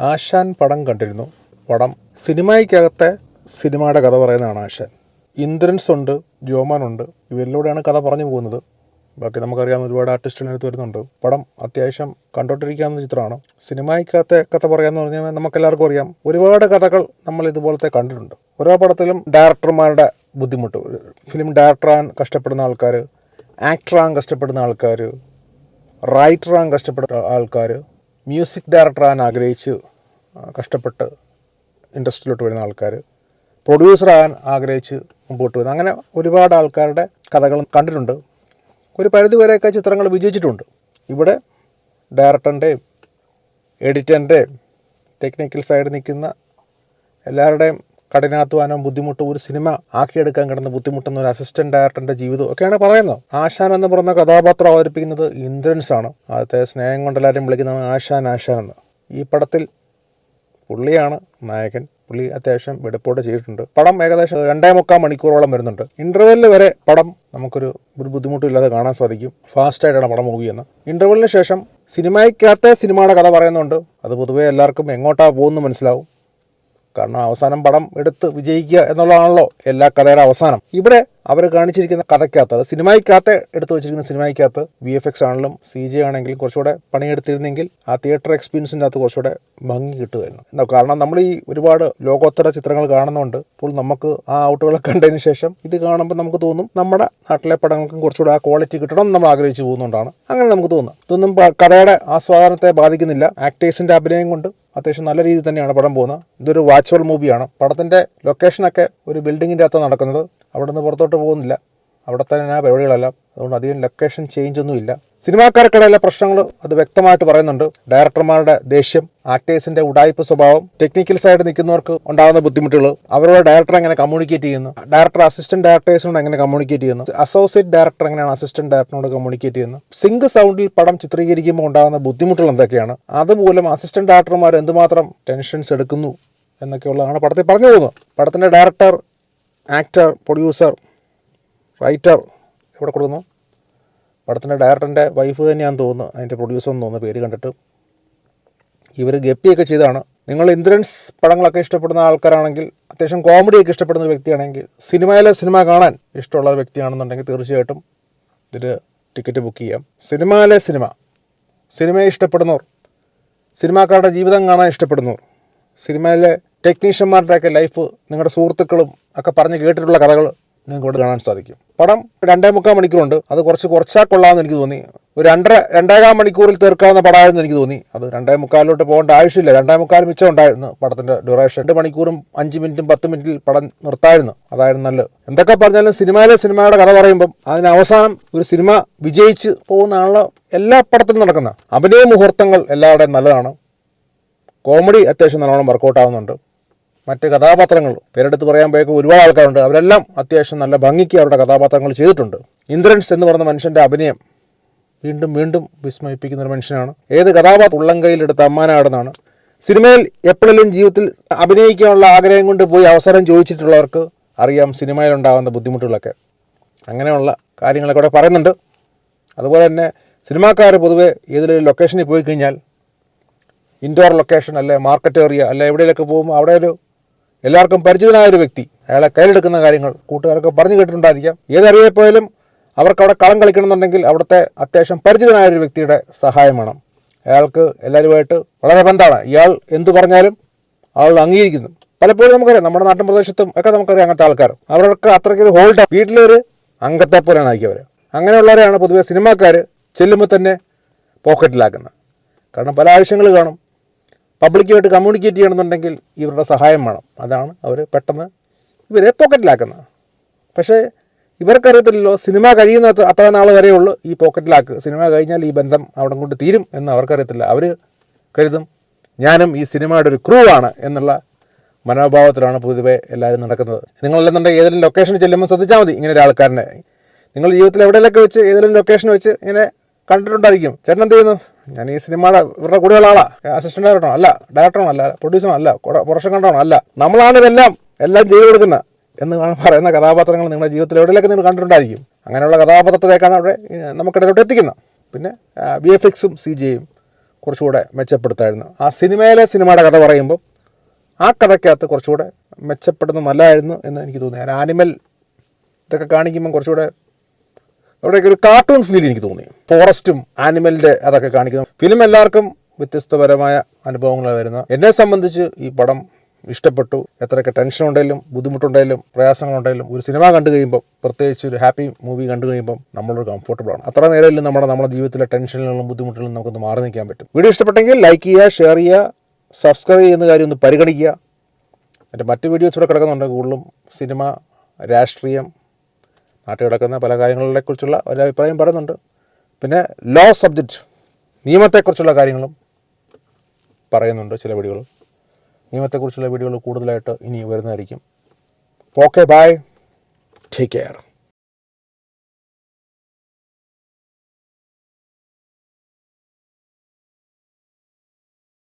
ആശാൻ പടം കണ്ടിരുന്നു. പടം സിനിമയ്ക്കകത്തെ സിനിമയുടെ കഥ പറയുന്നതാണ് ആശാൻ. ഇന്ദ്രൻസ് ഉണ്ട് ജോമാനുണ്ട് ഇവരിലൂടെയാണ് കഥ പറഞ്ഞു പോകുന്നത്. ബാക്കി നമുക്കറിയാവുന്ന ഒരുപാട് ആർട്ടിസ്റ്റുകളടുത്ത് വരുന്നുണ്ട്. പടം അത്യാവശ്യം കണ്ടോണ്ടിരിക്കാവുന്ന ചിത്രമാണ്. സിനിമയ്ക്കകത്തെ കഥ പറയാന്ന് പറഞ്ഞാൽ നമുക്കെല്ലാവർക്കും അറിയാം. ഒരുപാട് കഥകൾ നമ്മൾ ഇതുപോലത്തെ കണ്ടിട്ടുണ്ട്. ഓരോ പടത്തിലും ഡയറക്ടർമാരുടെ ബുദ്ധിമുട്ട്. ഫിലിം ഡയറക്ടറാൻ കഷ്ടപ്പെടുന്ന ആൾക്കാർ ആക്ടറാൻ കഷ്ടപ്പെടുന്ന ആൾക്കാർ റൈറ്ററാൻ കഷ്ടപ്പെടുന്ന ആൾക്കാർ മ്യൂസിക് ഡയറക്ടറാകാൻ ആഗ്രഹിച്ച് കഷ്ടപ്പെട്ട് ഇൻഡസ്ട്രിയിലോട്ട് വരുന്ന ആൾക്കാർ പ്രൊഡ്യൂസറാകാൻ ആഗ്രഹിച്ച് മുമ്പോട്ട് വരുന്ന അങ്ങനെ ഒരുപാട് ആൾക്കാരുടെ കഥകൾ കണ്ടിട്ടുണ്ട്. ഒരു പരിധിവരെയൊക്കെ ചിത്രങ്ങൾ വിജയിച്ചിട്ടുണ്ട്. ഇവിടെ ഡയറക്ടറിന്റെയും എഡിറ്ററിന്റെയും ടെക്നിക്കൽ സൈഡ് നിൽക്കുന്ന എല്ലാവരുടെയും കഠിനാധ്വാനം ബുദ്ധിമുട്ട് ഒരു സിനിമ ആക്കിയെടുക്കാൻ കിടന്ന ബുദ്ധിമുട്ടുന്ന ഒരു അസിസ്റ്റന്റ് ഡയറക്ടറിന്റെ ജീവിതം ഒക്കെയാണ് പറയുന്നത്. ആശാൻ എന്ന് പറയുന്ന കഥാപാത്രം അവതരിപ്പിക്കുന്നത് ഇന്ദ്രൻസ് ആണ്. ആദ്യത്തെ സ്നേഹം കൊണ്ട് എല്ലാവരും വിളിക്കുന്നതാണ് ആശാൻ ആശാൻ എന്ന്. ഈ പടത്തിൽ പുള്ളിയാണ് നായകൻ. പുള്ളി അത്യാവശ്യം വെടുപ്പോടെ ചെയ്തിട്ടുണ്ട്. പടം ഏകദേശം രണ്ടേ മുക്കാൽ മണിക്കൂറോളം വരുന്നുണ്ട്. ഇന്റർവെല്ലിൽ വരെ പടം നമുക്കൊരു ഒരു ബുദ്ധിമുട്ടില്ലാതെ കാണാൻ സാധിക്കും. ഫാസ്റ്റായിട്ടാണ് പടം മൂവ് ചെയ്യുന്നത്. ഇന്റർവെല്ലിന് ശേഷം സിനിമയ്ക്കകത്തെ സിനിമയുടെ കഥ പറയുന്നുണ്ട്. അത് പൊതുവേ എല്ലാവർക്കും എങ്ങോട്ടാണ് പോകുന്നു മനസ്സിലാവും. കാരണം അവസാനം പടം എടുത്ത് വിജയിക്കുക എന്നുള്ളതാണല്ലോ എല്ലാ കഥയുടെ അവസാനം. ഇവിടെ അവർ കാണിച്ചിരിക്കുന്ന കഥയ്ക്കകത്ത് അത് സിനിമയ്ക്കകത്ത് എടുത്തു വെച്ചിരിക്കുന്ന സിനിമയ്ക്കകത്ത് വി എഫ് എക്സ് ആണെങ്കിലും സി ജി ആണെങ്കിലും കുറച്ചുകൂടെ പണിയെടുത്തിരുന്നെങ്കിൽ ആ തിയേറ്റർ എക്സ്പീരിയൻസിന്റെ അകത്ത് കുറച്ചുകൂടെ ഭംഗി കിട്ടുമായിരുന്നു. കാരണം നമ്മൾ ഈ ഒരുപാട് ലോകോത്തര ചിത്രങ്ങൾ കാണുന്നുണ്ട് അപ്പോൾ നമുക്ക് ആ ഔട്ടുകളെ കണ്ടതിന് ശേഷം ഇത് കാണുമ്പോൾ നമുക്ക് തോന്നും നമ്മുടെ നാട്ടിലെ പടങ്ങൾക്കും കുറച്ചുകൂടെ ആ ക്വാളിറ്റി കിട്ടണം നമ്മൾ ആഗ്രഹിച്ചു പോകുന്നതുകൊണ്ടാണ്. അങ്ങനെ നമുക്ക് തോന്നുന്നത്. ഇതൊന്നും കഥയുടെ ആസ്വാദനത്തെ ബാധിക്കുന്നില്ല. ആക്ടേഴ്സിന്റെ അഭിനയം കൊണ്ട് അത്യാവശ്യം നല്ല രീതിയിൽ തന്നെയാണ് പടം പോകുന്നത്. ഇതൊരു വാച്ചുവൽ മൂവിയാണ് പടത്തിന്റെ ലൊക്കേഷനൊക്കെ ഒരു ബിൽഡിങ്ങിന്റെ അകത്താണ് നടക്കുന്നത്. അവിടെ നിന്ന് പുറത്തോട്ട് പോകുന്നില്ല. അവിടെ തന്നെ ആ പരിപാടികളെല്ലാം. അതുകൊണ്ട് അധികം ലൊക്കേഷൻ ചേഞ്ച് ഒന്നുമില്ല സിനിമാക്കാർക്കിടയിലെ പ്രശ്നങ്ങൾ അത് വ്യക്തമായിട്ട് പറയുന്നുണ്ട്. ഡയറക്ടർമാരുടെ ദേഷ്യം ആക്ടേഴ്സിന്റെ ഉടായ്പ സ്വഭാവം ടെക്നിക്കൽ സൈഡ് നിൽക്കുന്നവർക്ക് ഉണ്ടാകുന്ന ബുദ്ധിമുട്ടുകൾ അവരോട് ഡയറക്ടർ എങ്ങനെ കമ്മ്യൂണിക്കേറ്റ് ചെയ്യുന്നു ഡയറക്ടർ അസിസ്റ്റന്റ് ഡയറക്ടേഴ്സിനോട് എങ്ങനെ കമ്മ്യൂണിക്കേറ്റ് ചെയ്യുന്നു അസോസിയേറ്റ് ഡയറക്ടർ എങ്ങനെയാണ് അസിസ്റ്റന്റ് ഡയറക്ടറിനോട് കമ്മ്യൂണിക്കേറ്റ് ചെയ്യുന്നത് സിംഗ് സൗണ്ടിൽ പടം ചിത്രീകരിക്കുമ്പോൾ ഉണ്ടാകുന്ന ബുദ്ധിമുട്ടുകൾ എന്തൊക്കെയാണ് അതുമൂലം അസിസ്റ്റന്റ് ഡയറക്ടർമാർ എന്തുമാത്രം ടെൻഷൻസ് എടുക്കുന്നു എന്നൊക്കെയുള്ളതാണ് പടത്തിൽ പറഞ്ഞു പോകുന്നത്. പടത്തിന്റെ ഡയറക്ടർ ആക്ടർ പ്രൊഡ്യൂസർ റൈറ്റർ എവിടെ കൊടുക്കുന്നു? പടത്തിന്റെ ഡയറക്ടറിന്റെ വൈഫ് തന്നെയാണെന്ന് തോന്നുന്നു. അതിന്റെ പ്രൊഡ്യൂസർ എന്ന് തോന്നുന്നു. പേര് കണ്ടിട്ട്. ഇവർ ഗപ്പിയൊക്കെ ചെയ്താണ് നിങ്ങൾ ഇന്ദ്രൻസ് പടങ്ങളൊക്കെ ഇഷ്ടപ്പെടുന്ന ആൾക്കാരാണെങ്കിൽ അത്യാവശ്യം കോമഡിയൊക്കെ ഇഷ്ടപ്പെടുന്ന ഒരു വ്യക്തിയാണെങ്കിൽ സിനിമയിലെ സിനിമ കാണാൻ ഇഷ്ടമുള്ള ഒരു വ്യക്തിയാണെന്നുണ്ടെങ്കിൽ തീർച്ചയായിട്ടും ഇതിൽ ടിക്കറ്റ് ബുക്ക് ചെയ്യാം. സിനിമയിലെ സിനിമ. സിനിമയെ ഇഷ്ടപ്പെടുന്നവർ. സിനിമാക്കാരുടെ ജീവിതം കാണാൻ ഇഷ്ടപ്പെടുന്നവർ. സിനിമയിലെ ടെക്നീഷ്യന്മാരുടെയൊക്കെ ലൈഫ് നിങ്ങളുടെ സുഹൃത്തുക്കളും ഒക്കെ പറഞ്ഞ് കേട്ടിട്ടുള്ള കഥകൾ നിങ്ങൾക്ക് കാണാൻ സാധിക്കും. പടം രണ്ടേ മുക്കാൽ മണിക്കൂറുണ്ട്. അത് കുറച്ച് കുറച്ചാൽ കൊള്ളാമെന്ന് എനിക്ക് തോന്നി. ഒരു രണ്ടര രണ്ടേകാൽ മണിക്കൂറിൽ തീർക്കാവുന്ന പടമായിരുന്നു എനിക്ക് തോന്നി. അത് രണ്ടേ മുക്കാലിലോട്ട് പോകേണ്ട ആവശ്യമില്ല. രണ്ടേ മുക്കാൽ മിച്ചം ഉണ്ടായിരുന്നു പടത്തിന്റെ ഡ്യൂറേഷൻ രണ്ട് മണിക്കൂറും അഞ്ച് മിനിറ്റും പത്ത് മിനിറ്റിൽ പടം നിർത്തായിരുന്നു. അതായിരുന്നു നല്ലത്. എന്തൊക്കെ പറഞ്ഞാലും സിനിമയിലെ സിനിമയുടെ കഥ പറയുമ്പം അതിന് അവസാനം ഒരു സിനിമ വിജയിച്ച് പോകുന്നതാണല്ലോ എല്ലാ പടത്തിലും നടക്കുന്ന അഭിനയ മുഹൂർത്തങ്ങൾ എല്ലാവരുടെയും നല്ലതാണ്. കോമഡി അത്യാവശ്യം നല്ലോണം വർക്കൗട്ട് ആവുന്നുണ്ട്. മറ്റ് കഥാപാത്രങ്ങൾ പേരെടുത്ത് പറയാൻ പോയൊക്കെ ഒരുപാട് ആൾക്കാരുണ്ട്. അവരെല്ലാം അത്യാവശ്യം നല്ല ഭംഗിക്ക് അവരുടെ കഥാപാത്രങ്ങൾ ചെയ്തിട്ടുണ്ട്. ഇന്ദ്രൻസ് എന്ന് പറയുന്ന മനുഷ്യന്റെ അഭിനയം വീണ്ടും വീണ്ടും വിസ്മയിപ്പിക്കുന്ന ഒരു മനുഷ്യനാണ്. ഏത് കഥാപാത്രം? ഉള്ളം കയ്യിലെടുത്ത അമ്മാനാടെന്നാണ്. സിനിമയിൽ എപ്പോഴെങ്കിലും ജീവിതത്തിൽ അഭിനയിക്കാനുള്ള ആഗ്രഹം കൊണ്ട് പോയി അവസരം ചോദിച്ചിട്ടുള്ളവർക്ക് അറിയാം സിനിമയിലുണ്ടാകുന്ന ബുദ്ധിമുട്ടുകളൊക്കെ. അങ്ങനെയുള്ള കാര്യങ്ങളൊക്കെ ഇവിടെ പറയുന്നുണ്ട്. അതുപോലെ തന്നെ സിനിമാക്കാർ പൊതുവേ ഏതെങ്കിലും ലൊക്കേഷനിൽ പോയി കഴിഞ്ഞാൽ ഇൻഡോർ ലൊക്കേഷൻ അല്ലെ മാർക്കറ്റ് ഏരിയ അല്ലെ എവിടെയൊക്കെ പോകുമ്പോൾ അവിടെ ഒരു എല്ലാവർക്കും പരിചിതനായ ഒരു വ്യക്തി. അയാളെ കയ്യിലെടുക്കുന്ന കാര്യങ്ങൾ കൂട്ടുകാരൊക്കെ പറഞ്ഞു കേട്ടിട്ടുണ്ടായിരിക്കാം. ഏതറിയെ പോയാലും അവർക്ക് അവിടെ കളം കളിക്കണമെന്നുണ്ടെങ്കിൽ അവിടുത്തെ അത്യാവശ്യം പരിചിതനായ ഒരു വ്യക്തിയുടെ സഹായം വേണം. അയാൾക്ക് എല്ലാവരുമായിട്ട് വളരെ ബന്ധമാണ്. ഇയാൾ എന്ത് പറഞ്ഞാലും ആൾ അംഗീകരിക്കുന്നു. പലപ്പോഴും നമുക്കറിയാം നമ്മുടെ നാട്ടിൻ പ്രദേശത്തും ഒക്കെ നമുക്കറിയാം അങ്ങനത്തെ ആൾക്കാർ. അവർക്ക് അത്രയ്ക്കൊരു ഹോൾഡ് വീട്ടിലൊരു അംഗത്തെ പോലെയാണ് ആക്കിയവർ അങ്ങനെയുള്ളവരെയാണ് പൊതുവേ സിനിമാക്കാർ ചെല്ലുമ്പോൾ തന്നെ പോക്കറ്റിലാക്കുന്നത് കാരണം പല ആവശ്യങ്ങൾ കാണും. പബ്ലിക്കുമായിട്ട് കമ്മ്യൂണിക്കേറ്റ് ചെയ്യണമെന്നുണ്ടെങ്കിൽ ഇവരുടെ സഹായം വേണം. അതാണ് അവർ പെട്ടെന്ന് ഇവരെ പോക്കറ്റിലാക്കുന്നത് പക്ഷേ ഇവർക്കറിയത്തില്ലല്ലോ സിനിമ കഴിയുന്ന അത്ര നാൾ വരെ ഉള്ളൂ ഈ പോക്കറ്റിലാക്ക് സിനിമ കഴിഞ്ഞാൽ ഈ ബന്ധം അവിടെ കൊണ്ട് തീരും എന്ന് അവർക്കറിയത്തില്ല. അവർ കരുതും ഞാനും ഈ സിനിമയുടെ ഒരു ക്രൂ ആണ് എന്നുള്ള മനോഭാവത്തിലാണ് പൊതുവെ എല്ലാവരും നടക്കുന്നത്. നിങ്ങളല്ലെന്നുണ്ടെങ്കിൽ ഏതെങ്കിലും ലൊക്കേഷനിൽ ചെല്ലുമ്പോൾ ശ്രദ്ധിച്ചാൽ മതി ഇങ്ങനെ ഒരു ആൾക്കാരനെ. നിങ്ങൾ ജീവിതത്തിൽ എവിടെയൊക്കെ വെച്ച് ഏതെങ്കിലും ലൊക്കേഷൻ വെച്ച് ഇങ്ങനെ കണ്ടിട്ടുണ്ടായിരിക്കും. ചേട്ടൻ എന്ത് ചെയ്യുന്നു? ഞാൻ ഈ സിനിമയുടെ ഇവരുടെ കൂടെയുള്ള ആളാ. അസിസ്റ്റന്റ് ഡയറക്ടറോ അല്ല ഡയറക്ടറോ അല്ല പ്രൊഡ്യൂസറോ അല്ല പ്രൊഡക്ഷൻ കണ്ടാണോ അല്ല. നമ്മളാണ് ഇതെല്ലാം എല്ലാം ചെയ്തു കൊടുക്കുന്നത്. എന്ന് പറയുന്ന കഥാപാത്രങ്ങൾ നിങ്ങളുടെ ജീവിതത്തിൽ എവിടെയൊക്കെ നിങ്ങൾ കണ്ടിട്ടുണ്ടായിരിക്കും. അങ്ങനെയുള്ള കഥാപാത്രത്തിലേക്കാണ് അവിടെ നമുക്കിടയിലോട്ട് എത്തിക്കുന്നത്. പിന്നെ ബി എഫ് എക്സും സി ജിയും കുറച്ചുകൂടെ മെച്ചപ്പെടുത്തായിരുന്നു. ആ സിനിമയിലെ സിനിമയുടെ കഥ പറയുമ്പോൾ ആ കഥയ്ക്കകത്ത് കുറച്ചുകൂടെ മെച്ചപ്പെടുന്ന നല്ലതായിരുന്നു എന്ന് എനിക്ക് തോന്നി. ഞാൻ ആനിമൽ ഇതൊക്കെ കാണിക്കുമ്പം കുറച്ചുകൂടെ അവിടെയൊക്കെ ഒരു കാർട്ടൂൺ ഫീൽ എനിക്ക് തോന്നി. ഫോറസ്റ്റും ആനിമലിന്റെ അതൊക്കെ കാണിക്കുന്നു ഫിലിം എല്ലാവർക്കും വ്യത്യസ്തപരമായ അനുഭവങ്ങൾ വരുന്ന എന്നെ സംബന്ധിച്ച് ഈ പടം ഇഷ്ടപ്പെട്ടു. എത്രയൊക്കെ ടെൻഷൻ ഉണ്ടെങ്കിലും ബുദ്ധിമുട്ടുണ്ടെങ്കിലും പ്രയാസങ്ങളുണ്ടെങ്കിലും ഒരു സിനിമ കണ്ടു കഴിയുമ്പോൾ പ്രത്യേകിച്ച് ഒരു ഹാപ്പി മൂവി കണ്ടു കഴിയുമ്പോൾ നമ്മളൊരു കംഫർട്ടബിൾ ആണ്. അത്ര നേരമില്ല നമ്മുടെ നമ്മുടെ ജീവിതത്തിലെ ടെൻഷനുകളും ബുദ്ധിമുട്ടുകളും നമുക്കൊന്ന് മാറി നിൽക്കാൻ പറ്റും. വീഡിയോ ഇഷ്ടപ്പെട്ടെങ്കിൽ ലൈക്ക് ചെയ്യുക ഷെയർ ചെയ്യുക സബ്സ്ക്രൈബ് ചെയ്യുന്ന കാര്യം ഒന്ന് പരിഗണിക്കുക. എന്റെ മറ്റ് വീഡിയോസ് ഇവിടെ കിടക്കുന്നുണ്ട്. കൂടുതലും സിനിമ രാഷ്ട്രീയം നാട്ടിൽ കിടക്കുന്ന പല കാര്യങ്ങളെക്കുറിച്ചുള്ള ഒരു അഭിപ്രായം പറയുന്നുണ്ട്. പിന്നെ ലോ സബ്ജക്റ്റ് നിയമത്തെക്കുറിച്ചുള്ള കാര്യങ്ങളും പറയുന്നുണ്ട് ചില വീഡിയോകൾ നിയമത്തെക്കുറിച്ചുള്ള വീഡിയോകൾ കൂടുതലായിട്ട് ഇനി വരുന്നതായിരിക്കും. Okay bye take care